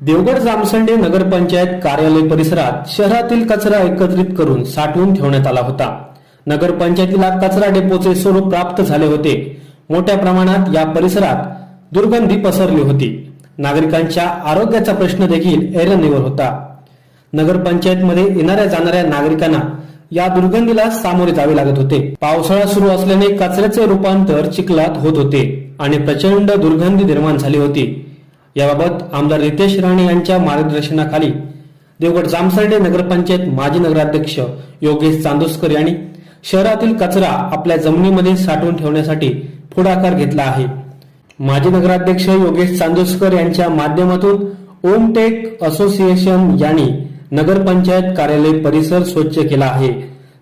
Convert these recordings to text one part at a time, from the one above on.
देवगड जामसंडे नगरपंचायत कार्यालय परिसरात शहरातील कचरा एकत्रित करून साठवून ठेवण्यात आला होता. नगरपंचायतीला कचरा डेपोचे स्वरूप प्राप्त झाले होते. मोठ्या प्रमाणात या परिसरात दुर्गंधी पसरली होती. नागरिकांच्या आरोग्याचा प्रश्न देखील ऐरणीवर होता. नगरपंचायतमध्ये येणाऱ्या जाणाऱ्या नागरिकांना या दुर्गंधीला सामोरे जावे लागत होते. पावसाळा सुरू असल्याने कचऱ्याचे रूपांतर चिखलात होत होते आणि प्रचंड दुर्गंधी निर्माण झाली होती. याबाबत आमदार रितेश राणे यांच्या मार्गदर्शनाखाली देवगड जामसर्डे नगरपंचायत माजी नगराध्यक्ष योगेश चांदोसकर यांनी शहरातील कचरा आपल्या जमिनीमध्ये साठवून ठेवण्यासाठी पुढाकार घेतला आहे. माजी नगराध्यक्ष योगेश चांदोसकर यांच्या माध्यमातून ओमटेक असोसिएशन यांनी नगरपंचायत कार्यालय परिसर स्वच्छ केला आहे.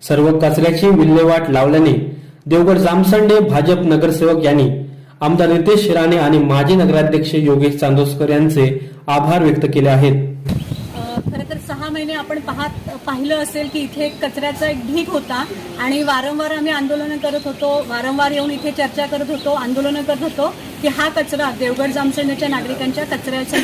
सर्व कचऱ्याची विल्हेवाट लावल्याने देवगड जामसंडे भाजप नगरसेवक यांनी आमदार नितेश राणे आणि माजी नगराध्यक्ष योगेश चांदोसकर यांचे आभार व्यक्त केले आहेत. सहा महिने आपण पाहत पाहिलं असेल की इथे एक कचऱ्याचा एक ढीक होता आणि वारंवार आम्ही आंदोलनं करत होतो वारंवार येऊन इथे चर्चा करत होतो आंदोलनं करत होतो की हा कचरा देवगड जामसंडच्या नागरिकांच्या कचऱ्याच्या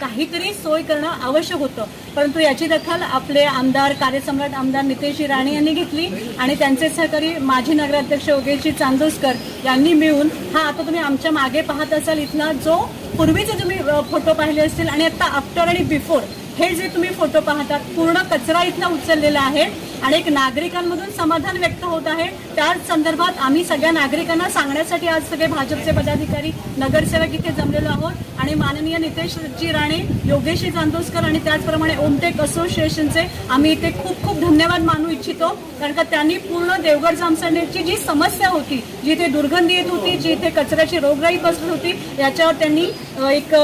काहीतरी सोय करणं आवश्यक होतं. परंतु याची दखल आपले आमदार कार्यसम्राट आमदार नितेश राणे यांनी घेतली आणि त्यांचे सहकारी माजी नगराध्यक्ष योगेशजी चांदोसकर यांनी मिळून हा आता तुम्ही आमच्या मागे पाहत असाल इथला जो पूर्वीचे तुम्ही फोटो पाहिले असतील आणि आता आफ्टर आणि बिफोर हे जे तुम्ही फोटो पाहतात पूर्ण कचरा इथला उचललेला आहे आणि एक नागरिकांमधून समाधान व्यक्त होत आहे. त्याच संदर्भात आम्ही सगळ्या नागरिकांना सांगण्यासाठी आज सगळे भाजपचे पदाधिकारी नगरसेवक इथे जमलेलो आहोत आणि माननीय नितेशजी राणे योगेशी चांदोसकर आणि त्याचप्रमाणे ओमटेक असोसिएशनचे आम्ही इथे खूप खूप धन्यवाद मानू इच्छितो. कारण का त्यांनी पूर्ण देवगड जामसंडेची जी समस्या होती जी इथे दुर्गंधी येत होती जी इथे कचऱ्याची रोगराई बसली होती याच्यावर त्यांनी एक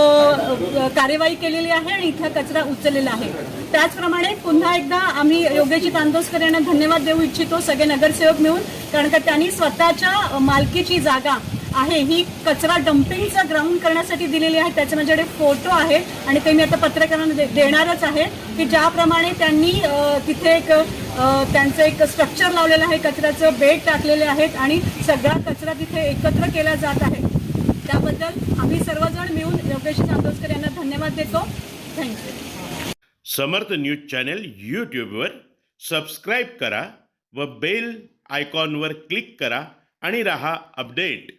कार्यवाही केलेली आहे आणि इथं कचरा उचललेला आहे. त्याचप्रमाणे पुन्हा एकदा आम्ही योगेशजी तांदोसकर यांना धन्यवाद देऊ इच्छितो सगळे नगरसेवक मिळून कारण का त्यांनी स्वतःच्या मालकीची जागा आहे ही कचरा डम्पिंगचं ग्राउंड करण्यासाठी दिलेली आहे त्याचे माझ्याकडे फोटो आहे आणि ते मी आता पत्रकारांना दे- देणारच आहे की ज्याप्रमाणे त्यांनी तिथे एक त्यांचं एक स्ट्रक्चर लावलेलं आहे कचऱ्याचं बेड टाकलेले आहेत आणि सगळा कचरा तिथे एकत्र केला जात आहे. त्याबद्दल आम्ही सर्वजण मिळून योगेश चांदोसकर यांना धन्यवाद देतो. Thank you Samarth news channel यूट्यूबवर सबस्क्राईब करा व बेल आयकॉनवर क्लिक करा आणि रहा अपडेट.